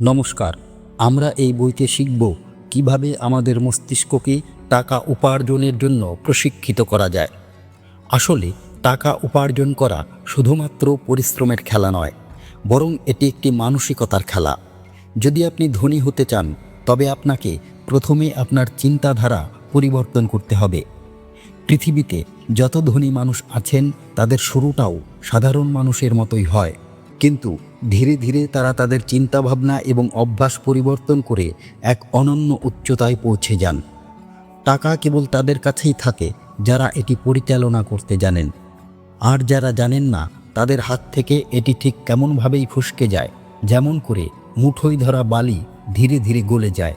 নমস্কার, আমরা এই বইতে শিখব কীভাবে আমাদের মস্তিষ্ককে টাকা উপার্জনের জন্য প্রশিক্ষিত করা যায়। আসলে, টাকা উপার্জন করা শুধুমাত্র পরিশ্রমের খেলা নয়, বরং এটি একটি মানসিকতার খেলা। যদি আপনি ধনী হতে চান, তবে আপনাকে প্রথমে আপনার চিন্তাধারা পরিবর্তন করতে হবে। পৃথিবীতে যত ধনী মানুষ আছেন, তাদের শুরুটাও সাধারণ মানুষের মতোই হয়। কিন্তু ধীরে ধীরে তারা তাদের চিন্তাভাবনা এবং অভ্যাস পরিবর্তন করে এক অনন্য উচ্চতায় পৌঁছে যান। টাকা কেবল তাদের কাছেই থাকে, যারা এটি পরিচালনা করতে জানেন। আর যারা জানেন না, তাদের হাত থেকে এটি ঠিক কেমনভাবেই ফুসকে যায়, যেমন করে মুঠোয় ধরা বালি ধীরে ধীরে গলে যায়।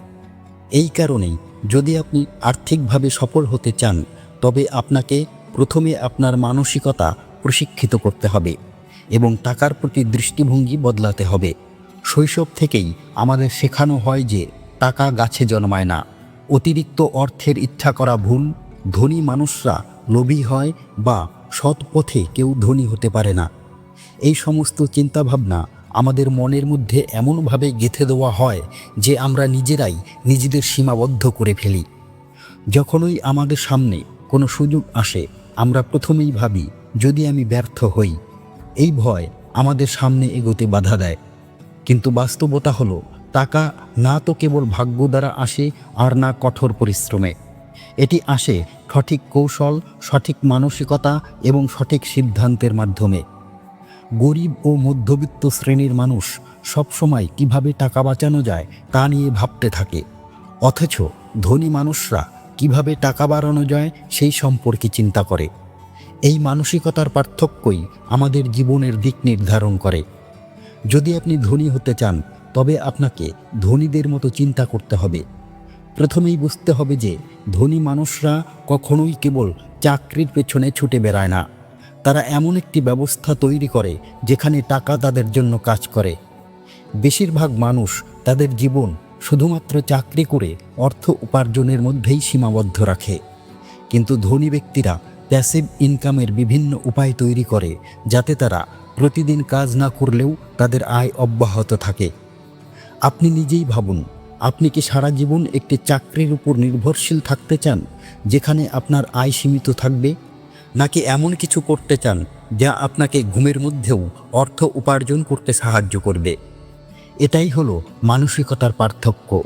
এই কারণেই যদি আপনি আর্থিকভাবে সফল হতে চান, তবে আপনাকে প্রথমে আপনার মানসিকতা প্রশিক্ষিত করতে হবে। এবং টাকার প্রতি দৃষ্টিভঙ্গি বদলাতে হবে। শৈশব থেকেই আমাদের শেখানো হয় যে টাকা গাছে জন্মায় না। অতিরিক্ত অর্থের ইচ্ছা করা ভুল, ধনী মানুষরা লোভী হয় বা সৎ পথে কেউ ধনী হতে পারে না। এই সমস্ত চিন্তাভাবনা আমাদের মনের মধ্যে এমনভাবে গেঁথে দেওয়া হয় যে আমরা নিজেরাই নিজেদের সীমাবদ্ধ করে ফেলি। যখনই আমাদের সামনে কোনো সুযোগ আসে, আমরা প্রথমেই ভাবি, যদি আমি ব্যর্থ হই এই ভয় আমাদের সামনে এগোতে বাধা দেয়। কিন্তু বাস্তবতা হলো, টাকা না তো কেবল ভাগ্য দ্বারা আসে আর না কঠোর পরিশ্রমে। এটি আসে সঠিক কৌশল, সঠিক মানসিকতা এবং সঠিক সিদ্ধান্তের মাধ্যমে। গরিব ও মধ্যবিত্ত শ্রেণির মানুষ সবসময় কীভাবে টাকা বাঁচানো যায় তা নিয়ে ভাবতে থাকে। অথচ ধনী মানুষরা কীভাবে টাকা বাড়ানো যায় সেই সম্পর্কে চিন্তা করে। এই মানসিকতার পার্থক্যই আমাদের জীবনের দিক নির্ধারণ করে। যদি আপনি ধনী হতে চান, তবে আপনাকে ধনীদের মতো চিন্তা করতে হবে। প্রথমেই বুঝতে হবে যে ধনী মানুষরা কখনোই কেবল চাকরির পেছনে ছুটে বেড়ায় না। তারা এমন একটি ব্যবস্থা তৈরি করে, যেখানে টাকা তাদের জন্য কাজ করে। বেশিরভাগ মানুষ তাদের জীবন শুধুমাত্র চাকরি করে অর্থ উপার্জনের মধ্যেই সীমাবদ্ধ রাখে। কিন্তু ধনী ব্যক্তিরা প্যাসিভ ইনকামের বিভিন্ন উপায় তৈরি করে যাতে তারা প্রতিদিন কাজ না করলেও তাদের আয় অব্যাহত থাকে। আপনি নিজেই ভাবুন, আপনি কি সারা জীবন একটি চাকরির উপর নির্ভরশীল থাকতে চান, যেখানে আপনার আয় সীমিত থাকবে? নাকি এমন কিছু করতে চান, যা আপনাকে ঘুমের মধ্যেও অর্থ উপার্জন করতে সাহায্য করবে? এটাই হলো মানসিকতার পার্থক্য।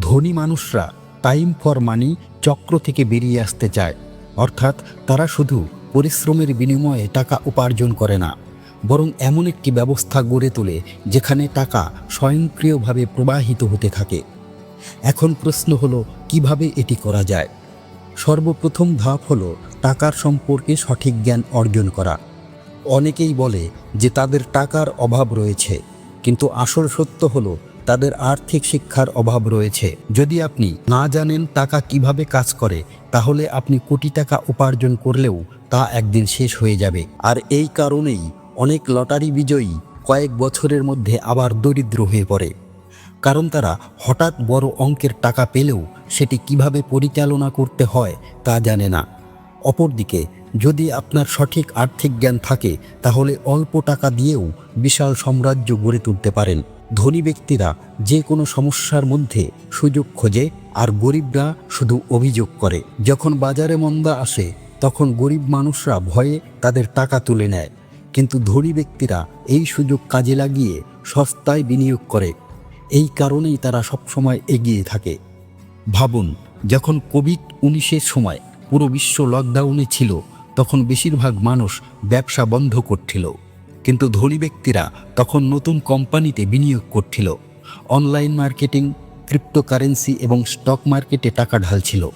ধনী মানুষরা টাইম ফর মানি চক্র থেকে বেরিয়ে আসতে চায়। অর্থাৎ তারা শুধু পরিশ্রমের বিনিময়ে টাকা উপার্জন করে না, বরং এমন একটি ব্যবস্থা গড়ে তোলে যেখানে টাকা স্বয়ংক্রিয়ভাবে প্রবাহিত হতে থাকে। এখন প্রশ্ন হলো, কীভাবে এটি করা যায়? সর্বপ্রথম ধাপ হলো টাকার সম্পর্কে সঠিক জ্ঞান অর্জন করা। অনেকেই বলে যে তাদের টাকার অভাব রয়েছে, কিন্তু আসল সত্য হলো তাদের আর্থিক শিক্ষার অভাব রয়েছে। যদি আপনি না জানেন টাকা কীভাবে কাজ করে, তাহলে আপনি কোটি টাকা উপার্জন করলেও তা একদিন শেষ হয়ে যাবে। আর এই কারণেই অনেক লটারি বিজয়ী কয়েক বছরের মধ্যে আবার দরিদ্র হয়ে পড়ে। কারণ তারা হঠাৎ বড় অঙ্কের টাকা পেলেও সেটি কীভাবে পরিচালনা করতে হয় তা জানে না। অপরদিকে, যদি আপনার সঠিক আর্থিক জ্ঞান থাকে, তাহলে অল্প টাকা দিয়েও বিশাল সাম্রাজ্য গড়ে তুলতে পারেন। ধনী ব্যক্তিরা যে কোনো সমস্যার মধ্যে সুযোগ খোঁজে আর গরিবরা শুধু অভিযোগ করে। যখন বাজারে মন্দা আসে, তখন গরিব মানুষরা ভয়ে তাদের টাকা তুলে নেয়। কিন্তু ধনী ব্যক্তিরা এই সুযোগ কাজে লাগিয়ে সস্তায় বিনিয়োগ করে। এই কারণেই তারা সবসময় এগিয়ে থাকে। ভাবুন, যখন কোভিড উনিশের সময় পুরো বিশ্ব লকডাউনে ছিল, তখন বেশিরভাগ মানুষ ব্যবসা বন্ধ করছিল। কিন্তু ধনী ব্যক্তিরা তখন নতুন কোম্পানিতে বিনিয়োগ করছিল। অনলাইন মার্কেটিং, ক্রিপ্টোকারেন্সি এবং স্টক মার্কেটে টাকা ঢালছিল।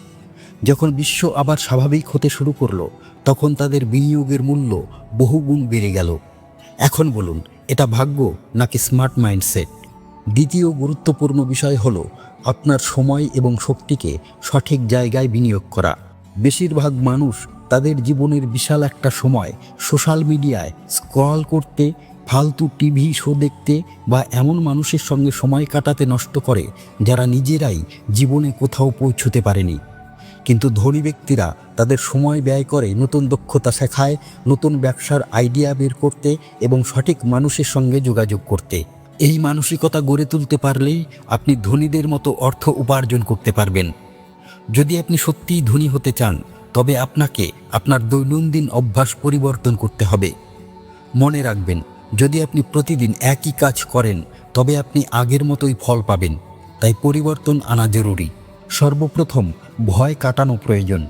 যখন বিশ্ব আবার স্বাভাবিক হতে শুরু করল, তখন তাদের বিনিয়োগের মূল্য বহুগুণ বেড়ে গেল। এখন বলুন, এটা ভাগ্য নাকি স্মার্ট মাইন্ডসেট? দ্বিতীয় গুরুত্বপূর্ণ বিষয় হল আপনার সময় এবং শক্তিকে সঠিক জায়গায় বিনিয়োগ করা। বেশিরভাগ মানুষ তাদের জীবনের বিশাল একটা সময় সোশ্যাল মিডিয়ায় স্ক্রল করতে, ফালতু টিভি শো দেখতে বা এমন মানুষের সঙ্গে সময় কাটাতে নষ্ট করে যারা নিজেরাই জীবনে কোথাও পৌঁছতে পারেনি। কিন্তু ধনী ব্যক্তিরা তাদের সময় ব্যয় করে নতুন দক্ষতা শেখায়, নতুন ব্যবসার আইডিয়া বের করতে এবং সঠিক মানুষের সঙ্গে যোগাযোগ করতে। এই মানসিকতা গড়ে তুলতে পারলেই আপনি ধনীদের মতো অর্থ উপার্জন করতে পারবেন। যদি আপনি সত্যিই ধনী হতে চান তবে আপনাকে আপনার দৈনন্দিন অভ্যাস পরিবর্তন করতে হবে। মনে রাখবেন, যদি আপনি প্রতিদিন একই কাজ করেন, তবে আপনি আগের মতোই ফল পাবেন। তাই পরিবর্তন আনা জরুরি। সর্বপ্রথম, ভয় কাটানো প্রয়োজন।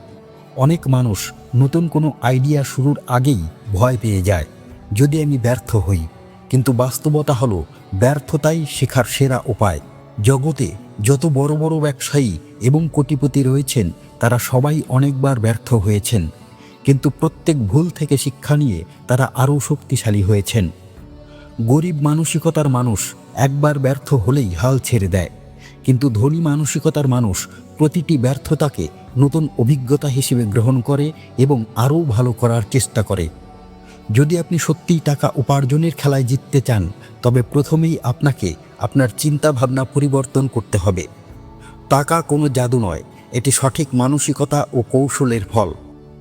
অনেক মানুষ নতুন কোনো আইডিয়া শুরুর আগেই ভয় পেয়ে যায়, যদি আমি ব্যর্থ হই। কিন্তু বাস্তবতা হলো, ব্যর্থতাই শেখার সেরা উপায়। জগতে যত বড় বড় ব্যবসায়ী এবং কোটিপতি রয়েছেন, তারা সবাই অনেকবার ব্যর্থ হয়েছেন। কিন্তু প্রত্যেক ভুল থেকে শিক্ষা নিয়ে তারা আরও শক্তিশালী হয়েছেন। গরিব মানসিকতার মানুষ একবার ব্যর্থ হলেই হাল ছেড়ে দেয়। কিন্তু ধনী মানসিকতার মানুষ প্রতিটি ব্যর্থতাকে নতুন অভিজ্ঞতা হিসেবে গ্রহণ করে এবং আরও ভালো করার চেষ্টা করে। যদি আপনি সত্যিই টাকা উপার্জনের খেলায় জিততে চান, তবে প্রথমেই আপনাকে আপনার চিন্তা ভাবনা পরিবর্তন করতে হবে। টাকা কোনো জাদু নয়, এটি সঠিক মানসিকতা ও কৌশলের ফল।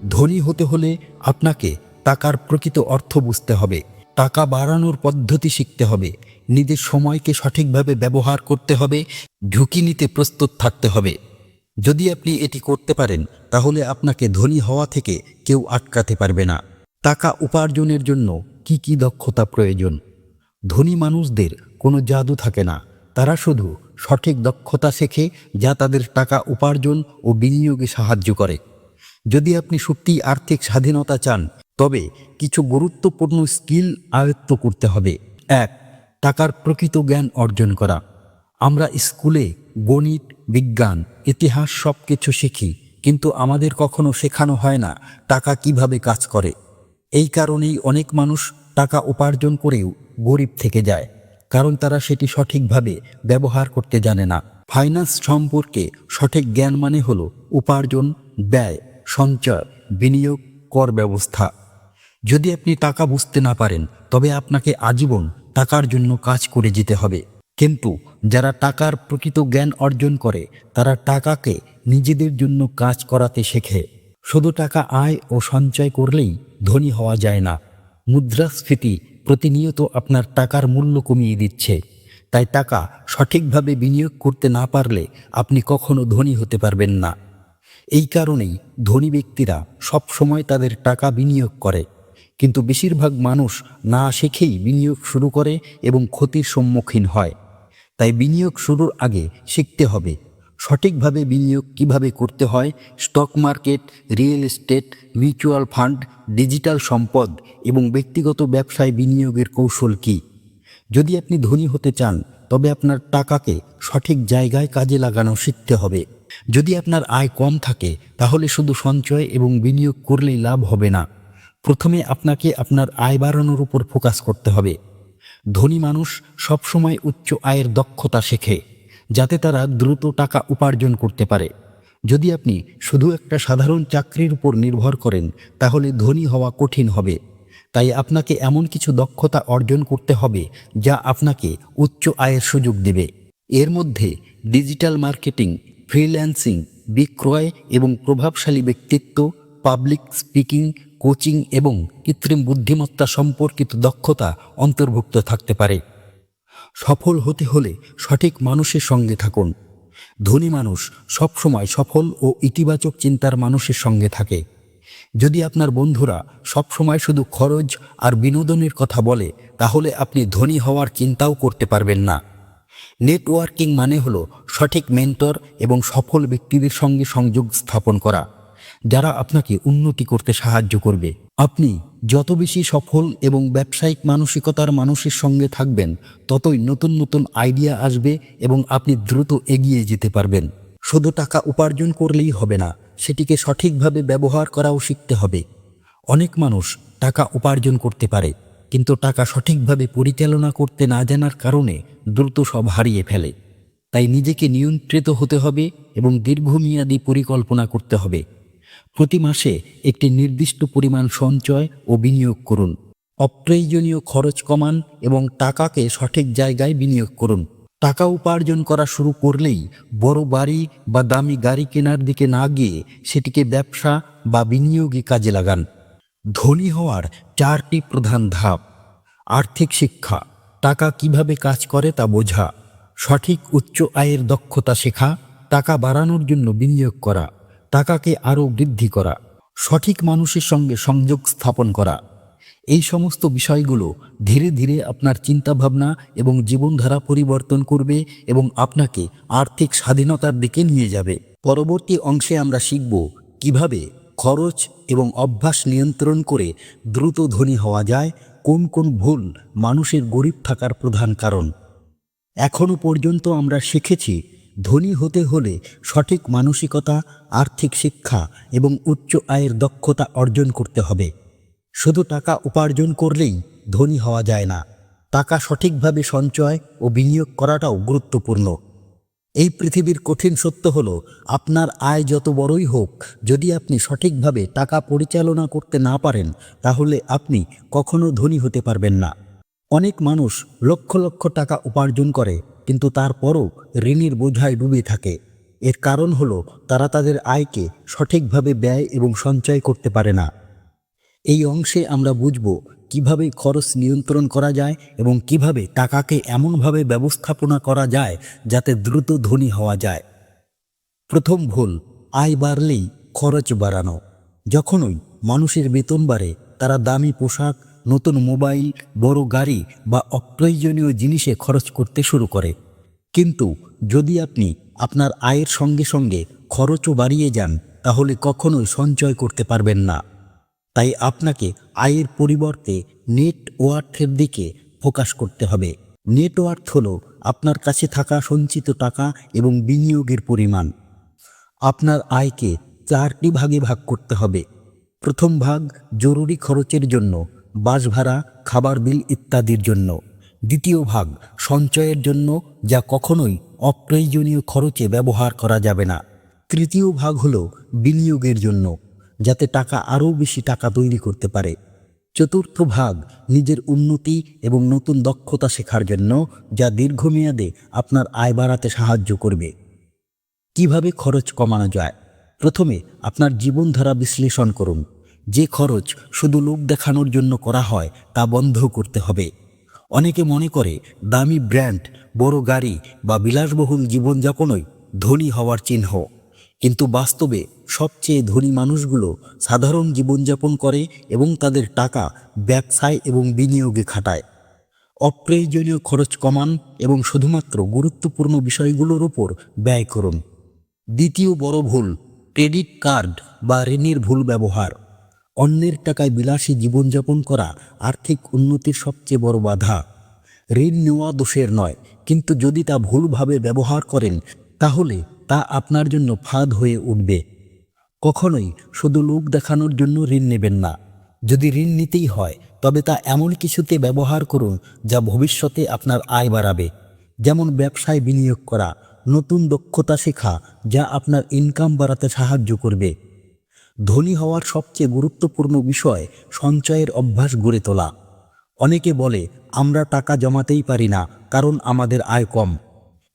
ধনী হতে হলে আপনাকে টাকার প্রকৃত অর্থ বুঝতে হবে। টাকা বাড়ানোর পদ্ধতি শিখতে হবে। নিজের সময়কে সঠিকভাবে ব্যবহার করতে হবে। ঝুঁকি নিতে প্রস্তুত থাকতে হবে। যদি আপনি এটি করতে পারেন, তাহলে আপনাকে ধনী হওয়া থেকে কেউ আটকাতে পারবে না। টাকা উপার্জনের জন্য কি কি দক্ষতা প্রয়োজন? ধনী মানুষদের কোনো জাদু থাকে না। তারা শুধু সঠিক দক্ষতা শেখে, যা তাদের টাকা উপার্জন ও বিনিয়োগে সাহায্য করে। যদি আপনি সত্যি আর্থিক স্বাধীনতা চান, তবে কিছু গুরুত্বপূর্ণ স্কিল আয়ত্ত করতে হবে। এক, টাকার প্রকৃত জ্ঞান অর্জন করা। আমরা স্কুলে গণিত, বিজ্ঞান, ইতিহাস সব কিছু শিখি, কিন্তু আমাদের কখনো শেখানো হয় না টাকা কীভাবে কাজ করে। এই কারণেই অনেক মানুষ টাকা উপার্জন করেও গরিব থেকে যায়, কারণ তারা সেটি সঠিকভাবে ব্যবহার করতে জানে না। ফাইন্যান্স সম্পর্কে সঠিক জ্ঞান মানে হলো উপার্জন, ব্যয়, সঞ্চয়, বিনিয়োগ, কর ব্যবস্থা। যদি আপনি টাকা বুঝতে না পারেন, তবে আপনাকে আজীবন টাকার জন্য কাজ করে যেতে হবে। কিন্তু যারা টাকার প্রকৃত জ্ঞান অর্জন করে, তারা টাকাকে নিজেদের জন্য কাজ করাতে শেখে। শুধু টাকা আয় ও সঞ্চয় করলেই ধনী হওয়া যায় না। মুদ্রাস্ফীতি প্রতিনিয়ত আপনার টাকার মূল্য কমিয়ে দিচ্ছে। তাই টাকা সঠিকভাবে বিনিয়োগ করতে না পারলে আপনি কখনো ধনী হতে পারবেন না। এই কারণেই ধনী ব্যক্তিরা সব সময় তাদের টাকা বিনিয়োগ করে। কিন্তু বেশিরভাগ মানুষ না শিখেই বিনিয়োগ শুরু করে এবং ক্ষতির সম্মুখীন হয়। তাই বিনিয়োগ শুরুর আগে শিখতে হবে সঠিকভাবে বিনিয়োগ কীভাবে করতে হয় stock market real estate mutual fund digital সম্পদ এবং ব্যক্তিগত ব্যবসায় বিনিয়োগের কৌশল কী? যদি আপনি ধনী হতে চান, তবে আপনার টাকাকে সঠিক জায়গায় কাজে লাগানো শিখতে হবে। যদি আপনার আয় কম থাকে, তাহলে শুধু সঞ্চয় এবং বিনিয়োগ করলেই লাভ হবে না। প্রথমে আপনাকে আপনার আয় বাড়ানোর উপর ফোকাস করতে হবে। ধনী মানুষ সবসময় উচ্চ আয়ের দক্ষতা শেখে। যাতে তারা দ্রুত টাকা উপার্জন করতে পারে। যদি আপনি শুধু একটা সাধারণ চাকরির উপর নির্ভর করেন, তাহলে ধনী হওয়া কঠিন হবে। তাই আপনাকে এমন কিছু দক্ষতা অর্জন করতে হবে, যা আপনাকে উচ্চ আয়ের সুযোগ দেবে। এর মধ্যে ডিজিটাল মার্কেটিং, ফ্রিল্যান্সিং, বিক্রয় এবং প্রভাবশালী ব্যক্তিত্ব, পাবলিক স্পিকিং, কোচিং এবং কৃত্রিম বুদ্ধিমত্তা সম্পর্কিত দক্ষতা অন্তর্ভুক্ত থাকতে পারে। সফল হতে হলে সঠিক মানুষের সঙ্গে থাকুন। ধনী মানুষ সবসময় সফল ও ইতিবাচক চিন্তার মানুষের সঙ্গে থাকে। যদি আপনার বন্ধুরা সবসময় শুধু খরচ আর বিনোদনের কথা বলে, তাহলে আপনি ধনী হওয়ার চিন্তাও করতে পারবেন না। নেটওয়ার্কিং মানে হলো সঠিক মেন্টর এবং সফল ব্যক্তিদের সঙ্গে সংযোগ স্থাপন করা, যারা আপনাকে উন্নতি করতে সাহায্য করবে। আপনি যত বেশি সফল এবং ব্যবসায়িক মানসিকতার মানুষের সঙ্গে থাকবেন, ততই নতুন নতুন আইডিয়া আসবে এবং আপনি দ্রুত এগিয়ে যেতে পারবেন। শুধু টাকা উপার্জন করলেই হবে না, সেটিকে সঠিকভাবে ব্যবহার করাও শিখতে হবে। অনেক মানুষ টাকা উপার্জন করতে পারে, কিন্তু টাকা সঠিকভাবে পরিচালনা করতে না জানার কারণে দ্রুত সব হারিয়ে ফেলে। তাই নিজেকে নিয়ন্ত্রিত হতে হবে এবং দীর্ঘমেয়াদী পরিকল্পনা করতে হবে। প্রতি মাসে একটি নির্দিষ্ট পরিমাণ সঞ্চয় ও বিনিয়োগ করুন। অপ্রয়োজনীয় খরচ কমান এবং টাকাকে সঠিক জায়গায় বিনিয়োগ করুন। টাকা উপার্জন করা শুরু করলেই বড় বাড়ি বা দামি গাড়ি কেনার দিকে না গিয়ে সেটিকে ব্যবসা বা বিনিয়োগে কাজে লাগান। ধনী হওয়ার চারটি প্রধান ধাপ। আর্থিক শিক্ষা। টাকা কীভাবে কাজ করে তা বোঝা। সঠিক উচ্চ আয়ের দক্ষতা শেখা। টাকা বাড়ানোর জন্য বিনিয়োগ করা। টাকাকে আরও বৃদ্ধি করা, সঠিক মানুষের সঙ্গে সংযোগ স্থাপন করা। এই সমস্ত বিষয়গুলো ধীরে ধীরে আপনার চিন্তাভাবনা এবং জীবনধারা পরিবর্তন করবে এবং আপনাকে আর্থিক স্বাধীনতার দিকে নিয়ে যাবে। পরবর্তী অংশে আমরা শিখব কীভাবে খরচ এবং অভ্যাস নিয়ন্ত্রণ করে দ্রুত ধনী হওয়া যায়, কোন কোন ভুল মানুষের গরিব থাকার প্রধান কারণ। এখনও পর্যন্ত আমরা শিখেছি ধনী হতে হলে সঠিক মানসিকতা, আর্থিক শিক্ষা এবং উচ্চ আয়ের দক্ষতা অর্জন করতে হবে। শুধু টাকা উপার্জন করলেই ধনী হওয়া যায় না। টাকা সঠিকভাবে সঞ্চয় ও বিনিয়োগ করাটাও গুরুত্বপূর্ণ। এই পৃথিবীর কঠিন সত্য হল, আপনার আয় যত বড়ই হোক, যদি আপনি সঠিকভাবে টাকা পরিচালনা করতে না পারেন, তাহলে আপনি কখনো ধনী হতে পারবেন না। অনেক মানুষ লক্ষ লক্ষ টাকা উপার্জন করে কিন্তু তারপরও ঋণের বোঝায় ডুবে থাকে। এর কারণ হলো, তারা তাদের আয়কে সঠিকভাবে ব্যয় এবং সঞ্চয় করতে পারে না। এই অংশে আমরা বুঝব কীভাবে খরচ নিয়ন্ত্রণ করা যায় এবং কীভাবে টাকাকে এমনভাবে ব্যবস্থাপনা করা যায় যাতে দ্রুত ধনী হওয়া যায়। প্রথম ভুল, আয় বাড়লেই খরচ বাড়ানো। যখনই মানুষের বেতন বাড়ে, তারা দামি পোশাক নতুন মোবাইল, বড় গাড়ি বা অপ্রয়োজনীয় জিনিসে খরচ করতে শুরু করে। কিন্তু যদি আপনি আপনার আয়ের সঙ্গে সঙ্গে খরচও বাড়িয়ে যান, তাহলে কখনোই সঞ্চয় করতে পারবেন না। তাই আপনাকে আয়ের পরিবর্তে নেট ওয়ার্থের দিকে ফোকাস করতে হবে। নেট ওয়ার্থ হলো আপনার কাছে থাকা সঞ্চিত টাকা এবং বিনিয়োগের পরিমাণ। আপনার আয়কে চারটি ভাগে ভাগ করতে হবে। প্রথম ভাগ জরুরি খরচের জন্য বাস ভাড়া, খাবার বিল ইত্যাদির জন্য। দ্বিতীয় ভাগ, সঞ্চয়ের জন্য, যা কখনোই অপ্রয়োজনীয় খরচে ব্যবহার করা যাবে না। তৃতীয় ভাগ হলো বিনিয়োগের জন্য, যাতে টাকা আরও বেশি টাকা তৈরি করতে পারে। চতুর্থ ভাগ, নিজের উন্নতি এবং নতুন দক্ষতা শেখার জন্য, যা দীর্ঘমেয়াদে আপনার আয় বাড়াতে সাহায্য করবে। কীভাবে খরচ কমানো যায়? প্রথমে আপনার জীবনধারা বিশ্লেষণ করুন। যে খরচ শুধু লোক দেখানোর জন্য করা হয় তা বন্ধ করতে হবে। অনেকে মনে করে দামি ব্র্যান্ড, বড় গাড়ি বা বিলাসবহুল জীবনযাপনই ধনী হওয়ার চিহ্ন। কিন্তু বাস্তবে সবচেয়ে ধনী মানুষগুলো সাধারণ জীবনযাপন করে এবং তাদের টাকা ব্যবসায় এবং বিনিয়োগে খাটায়। অপ্রয়োজনীয় খরচ কমান এবং শুধুমাত্র গুরুত্বপূর্ণ বিষয়গুলোর উপর ব্যয় করুন। দ্বিতীয় বড় ভুল, ক্রেডিট কার্ড বা ঋণের ভুল ব্যবহার। অন্যের টাকায় বিলাসী জীবনযাপন করা আর্থিক উন্নতির সবচেয়ে বড় বাধা। ঋণ নেওয়া দোষের নয়, কিন্তু যদি তা ভুলভাবে ব্যবহার করেন, তাহলে তা আপনার জন্য ফাঁদ হয়ে উঠবে। কখনোই শুধু লোক দেখানোর জন্য ঋণ নেবেন না। যদি ঋণ নিতেই হয়, তবে তা এমন কিছুতে ব্যবহার করুন, যা ভবিষ্যতে আপনার আয় বাড়াবে। যেমন ব্যবসায় বিনিয়োগ করা, নতুন দক্ষতা শেখা, যা আপনার ইনকাম বাড়াতে সাহায্য করবে। ধনী হওয়ার সবচেয়ে গুরুত্বপূর্ণ বিষয় সঞ্চয়ের অভ্যাস গড়ে তোলা। অনেকে বলে, আমরা টাকা জমাতেই পারি না, কারণ আমাদের আয় কম।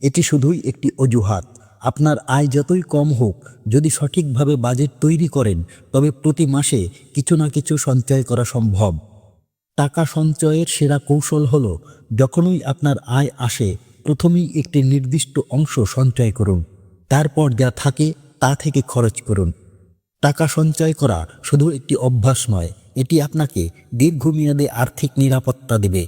এটি শুধুই একটি অজুহাত। আপনার আয় যতই কম হোক, যদি সঠিকভাবে বাজেট তৈরি করেন, তবে প্রতি মাসে কিছু না কিছু সঞ্চয় করা সম্ভব। টাকা সঞ্চয়ের সেরা কৌশল হলো, যখনই আপনার আয় আসে, প্রথমেই একটি নির্দিষ্ট অংশ সঞ্চয় করুন। তারপর যা থাকে, তা থেকে খরচ করুন। টাকা সঞ্চয় করা শুধু একটি অভ্যাস নয়, এটি আপনাকে দীর্ঘমেয়াদে আর্থিক নিরাপত্তা দেবে।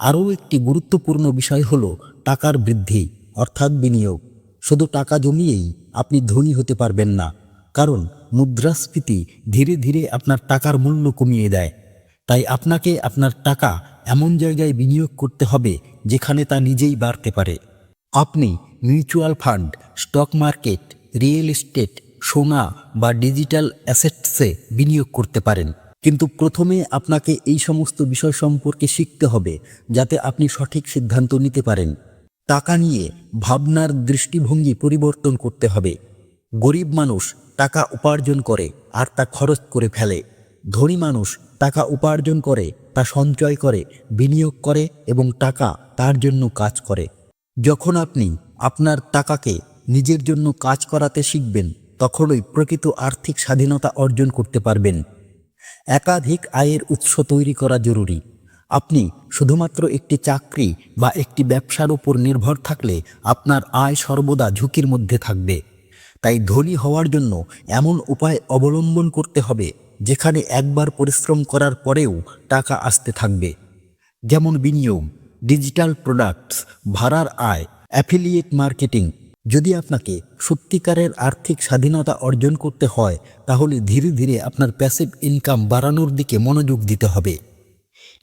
আরও একটি গুরুত্বপূর্ণ বিষয় হল টাকার বৃদ্ধি, অর্থাৎ বিনিয়োগ। শুধু টাকা জমিয়েই আপনি ধনী হতে পারবেন না, কারণ মুদ্রাস্ফীতি ধীরে ধীরে আপনার টাকার মূল্য কমিয়ে দেয়। তাই আপনাকে আপনার টাকা এমন জায়গায় বিনিয়োগ করতে হবে, যেখানে তা নিজেই বাড়তে পারে। আপনি mutual fund, stock market, real estate সোনা বা ডিজিটাল অ্যাসেটসে বিনিয়োগ করতে পারেন। কিন্তু প্রথমে আপনাকে এই সমস্ত বিষয় সম্পর্কে শিখতে হবে, যাতে আপনি সঠিক সিদ্ধান্ত নিতে পারেন। টাকা নিয়ে ভাবনার দৃষ্টিভঙ্গি পরিবর্তন করতে হবে। গরিব মানুষ টাকা উপার্জন করে আর তা খরচ করে ফেলে। ধনী মানুষ টাকা উপার্জন করে, তা সঞ্চয় করে, বিনিয়োগ করে এবং টাকা তার জন্য কাজ করে। যখন আপনি আপনার টাকাকে নিজের জন্য কাজ করাতে শিখবেন তখনই প্রকৃত আর্থিক স্বাধীনতা অর্জন করতে পারবেন। একাধিক আয়ের উৎস তৈরি করা জরুরি। আপনি শুধুমাত্র একটি চাকরি বা একটি ব্যবসার উপর নির্ভর থাকলে আপনার আয় সর্বদা ঝুঁকির মধ্যে থাকবে। তাই ধনী হওয়ার জন্য এমন উপায় অবলম্বন করতে হবে, যেখানে একবার পরিশ্রম করার পরেও টাকা আসতে থাকবে। যেমন বিনিয়োগ, ডিজিটাল প্রোডাক্টস, ভাড়ার আয়, অ্যাফিলিয়েট মার্কেটিং যদি আপনাকে সত্যিকারের আর্থিক স্বাধীনতা অর্জন করতে হয়, তাহলে ধীরে ধীরে আপনার প্যাসিভ ইনকাম বাড়ানোর দিকে মনোযোগ দিতে হবে।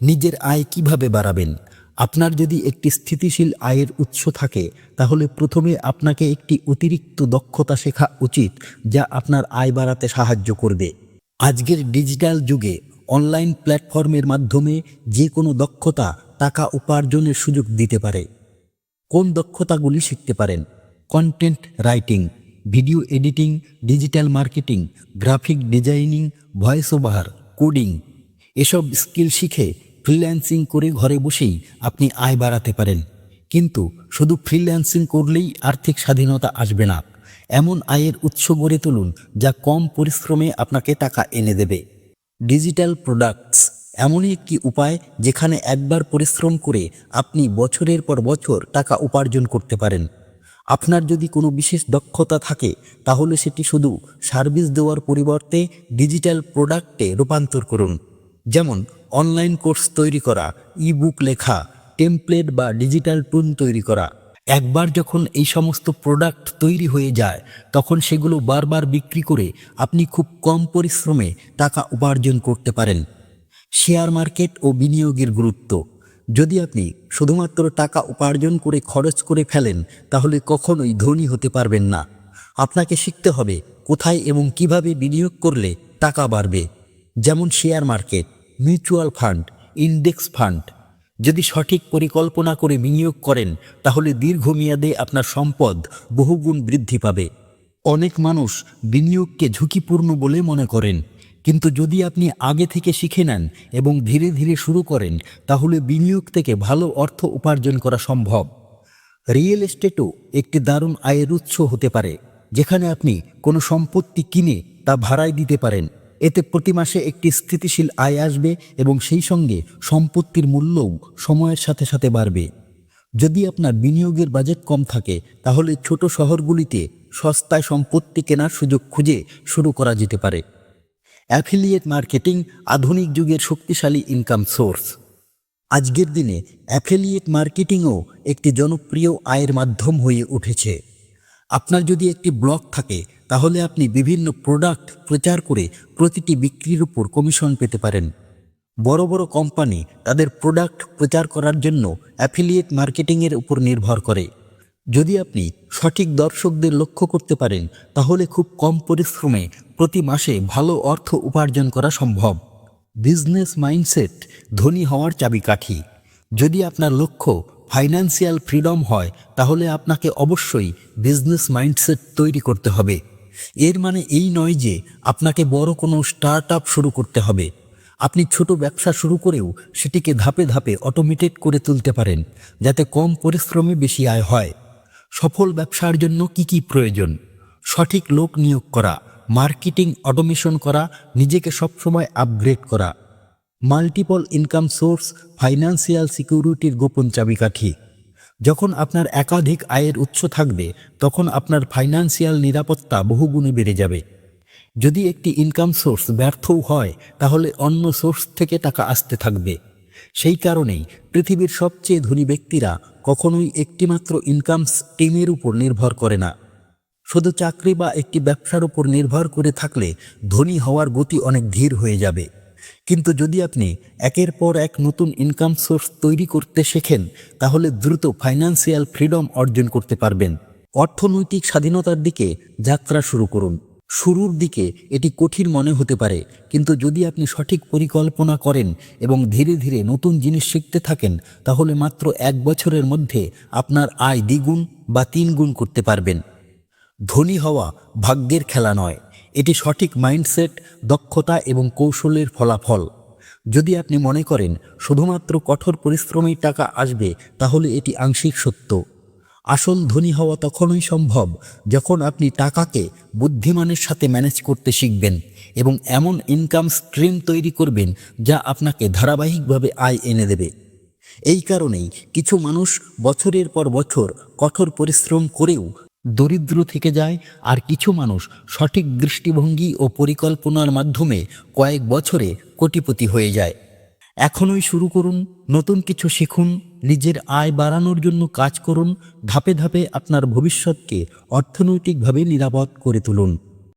নিজের আয় কীভাবে বাড়াবেন? আপনার যদি একটি স্থিতিশীল আয়ের উৎস থাকে, তাহলে প্রথমে আপনাকে একটি অতিরিক্ত দক্ষতা শেখা উচিত, যা আপনার আয় বাড়াতে সাহায্য করবে। আজকের ডিজিটাল যুগে অনলাইন প্ল্যাটফর্মের মাধ্যমে যে কোনো দক্ষতা টাকা উপার্জনের সুযোগ দিতে পারে। কোন দক্ষতাগুলি শিখতে পারেন? Content writing video editing digital marketing graphic designing voice over coding এসব স্কিল শিখে ফ্রিল্যান্সিং করে ঘরে বসেই আপনি আয় বাড়াতে পারেন। কিন্তু শুধু ফ্রিল্যান্সিং করলেই আর্থিক স্বাধীনতা আসবে না। এমন আয়ের উৎস গড়ে তুলুন যা কম পরিশ্রমে আপনাকে টাকা এনে দেবে। ডিজিটাল প্রোডাক্টস এমনই একটি উপায় যেখানে একবার পরিশ্রম করে আপনি বছরের পর বছর টাকা উপার্জন করতে পারেন। আপনার যদি কোনো বিশেষ দক্ষতা থাকে, তাহলে সেটি শুধু সার্ভিস দেওয়ার পরিবর্তে ডিজিটাল প্রোডাক্টে রূপান্তর করুন। যেমন, অনলাইন কোর্স তৈরি করা ই বুক লেখা, টেমপ্লেট বা ডিজিটাল টুল তৈরি করা। একবার যখন এই সমস্ত প্রোডাক্ট তৈরি হয়ে যায়, তখন সেগুলো বারবার বিক্রি করে আপনি খুব কম পরিশ্রমে টাকা উপার্জন করতে পারেন। শেয়ার মার্কেট ও বিনিয়োগের গুরুত্ব। যদি আপনি শুধুমাত্র টাকা উপার্জন করে খরচ করে ফেলেন, তাহলে কখনোই ধনী হতে পারবেন না। আপনাকে শিখতে হবে কোথায় এবং কীভাবে বিনিয়োগ করলে টাকা বাড়বে। যেমন share market, mutual fund, index fund. যদি সঠিক পরিকল্পনা করে বিনিয়োগ করেন, তাহলে দীর্ঘমেয়াদে আপনার সম্পদ বহুগুণ বৃদ্ধি পাবে। অনেক মানুষ বিনিয়োগকে ঝুঁকিপূর্ণ বলে মনে করেন। কিন্তু যদি আপনি আগে থেকে শিখে নেন এবং ধীরে ধীরে শুরু করেন, তাহলে বিনিয়োগ থেকে ভালো অর্থ উপার্জন করা সম্ভব। রিয়েল এস্টেটও একটি দারুণ আয়ের উৎস হতে পারে, যেখানে আপনি কোনো সম্পত্তি কিনে তা ভাড়ায় দিতে পারেন। এতে প্রতি মাসে একটি স্থিতিশীল আয় আসবে এবং সেই সঙ্গে সম্পত্তির মূল্যও সময়ের সাথে সাথে বাড়বে। যদি আপনার বিনিয়োগের বাজেট কম থাকে, তাহলে ছোট শহরগুলিতে সস্তায় সম্পত্তি কেনার সুযোগ খুঁজে শুরু করা যেতে পারে। অ্যাফিলিয়েট মার্কেটিং আধুনিক যুগের শক্তিশালী ইনকাম সোর্স আজকের দিনে অ্যাফিলিয়েট মার্কেটিংও একটি জনপ্রিয় আয়ের মাধ্যম হয়ে উঠেছে। আপনার যদি একটি ব্লগ থাকে, তাহলে আপনি বিভিন্ন প্রোডাক্ট প্রচার করে প্রতিটি বিক্রির উপর কমিশন পেতে পারেন। বড় বড় কোম্পানি তাদের প্রোডাক্ট প্রচার করার জন্য অ্যাফিলিয়েট মার্কেটিংয়ের উপর নির্ভর করে। যদি আপনি সঠিক দর্শকদের লক্ষ্য করতে পারেন, তাহলে খুব কম পরিশ্রমে প্রতি মাসে ভালো অর্থ উপার্জন করা সম্ভব। বিজনেস মাইন্ডসেট ধনী হওয়ার চাবিকাঠি। যদি আপনার লক্ষ্য ফাইন্যান্সিয়াল ফ্রিডম হয়, তাহলে আপনাকে অবশ্যই বিজনেস মাইন্ডসেট তৈরি করতে হবে। এর মানে এই নয় যে আপনাকে বড় কোনো স্টার্ট শুরু করতে হবে। আপনি ছোট ব্যবসা শুরু করেও সেটিকে ধাপে ধাপে অটোমেটেড করে তুলতে পারেন, যাতে কম পরিশ্রমে বেশি আয় হয়। সফল ব্যবসার জন্য কি কি প্রয়োজন? সঠিক লোক নিয়োগ করা মার্কেটিং অটোমেশন করা, নিজেকে সবসময় আপগ্রেড করা। মাল্টিপল ইনকাম সোর্স, ফাইন্যান্সিয়াল সিকিউরিটির গোপন চাবিকাঠি। যখন আপনার একাধিক আয়ের উৎস থাকবে, তখন আপনার ফাইন্যান্সিয়াল নিরাপত্তা বহুগুণে বেড়ে যাবে। যদি একটি ইনকাম সোর্স ব্যর্থও হয়, তাহলে অন্য সোর্স থেকে টাকা আসতে থাকবে। সেই কারণেই পৃথিবীর সবচেয়ে ধনী ব্যক্তিরা কখনোই একটিমাত্র ইনকাম স্টিমের উপর নির্ভর করে না। শুধু চাকরি বা একটি ব্যবসার উপর নির্ভর করে থাকলে ধনী হওয়ার গতি অনেক ধীর হয়ে যাবে। কিন্তু যদি আপনি একের পর এক নতুন ইনকাম সোর্স তৈরি করতে শেখেন, তাহলে দ্রুত ফাইন্যান্সিয়াল ফ্রিডম অর্জন করতে পারবেন। অর্থনৈতিক স্বাধীনতার দিকে যাত্রা শুরু করুন। শুরুর দিকে এটি কঠিন মনে হতে পারে, কিন্তু যদি আপনি সঠিক পরিকল্পনা করেন এবং ধীরে ধীরে নতুন জিনিস শিখতে থাকেন, তাহলে মাত্র এক বছরের মধ্যে আপনার আয় দ্বিগুণ বা তিন গুণ করতে পারবেন। ধনী হওয়া ভাগ্যের খেলা নয়। এটি সঠিক মাইন্ডসেট, দক্ষতা এবং কৌশলের ফলাফল। যদি আপনি মনে করেন শুধুমাত্র কঠোর পরিশ্রমেই টাকা আসবে, তাহলে এটি আংশিক সত্য। আসল ধনী হওয়া তখনই সম্ভব যখন আপনি টাকাকে বুদ্ধিমানের সাথে ম্যানেজ করতে শিখবেন এবং এমন ইনকাম স্ট্রিম তৈরি করবেন যা আপনাকে ধারাবাহিকভাবে আয় এনে দেবে। এই কারণেই কিছু মানুষ বছরের পর বছর কঠোর পরিশ্রম করেও দরিদ্র থেকে যায় আর কিছু মানুষ সঠিক দৃষ্টিভঙ্গি ও পরিকল্পনার মাধ্যমে কয়েক বছরে কোটিপতি হয়ে যায়। এখনই শুরু করুন, নতুন কিছু শিখুন, নিজের আয় বাড়ানোর জন্য কাজ করুন, ধাপে ধাপে আপনার ভবিষ্যৎকে অর্থনৈতিকভাবে নিরাপদ করে তুলুন।